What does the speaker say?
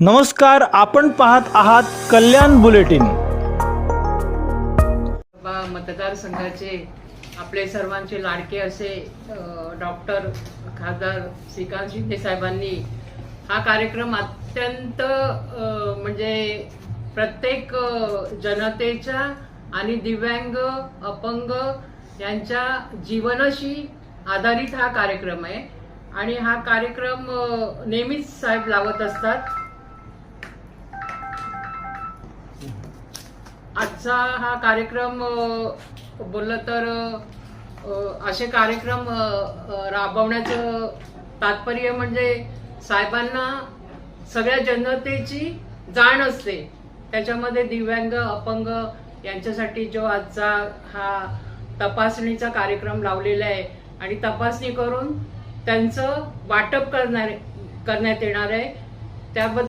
नमस्कार आपण पाहत आहात कल्याण बुलेटिन. मतदारसंघाचे आपले सर्वांचे लाडके असे डॉक्टर खासदार श्रीकांत शिंदे साहेबांनी हा कार्यक्रम अत्यंत म्हणजे प्रत्येक जनतेच्या आणि दिव्यांग अपंग यांच्या जीवनाशी आधारित हा कार्यक्रम आहे. आणि हा कार्यक्रम नेहमीच साहेब लावत असतात. आजचा हा कार्यक्रम बोललं तर असे कार्यक्रम राबवण्याचं तात्पर्य म्हणजे साहेबांना सगळ्या जनतेची जाण असते. त्याच्यामध्ये दिव्यांग अपंग यांच्यासाठी जो आजचा हा तपासणीचा कार्यक्रम लावलेला आहे आणि तपासणी करून त्यांचं वाटप करणार करण्यात येणार आहे. त्याबद्दल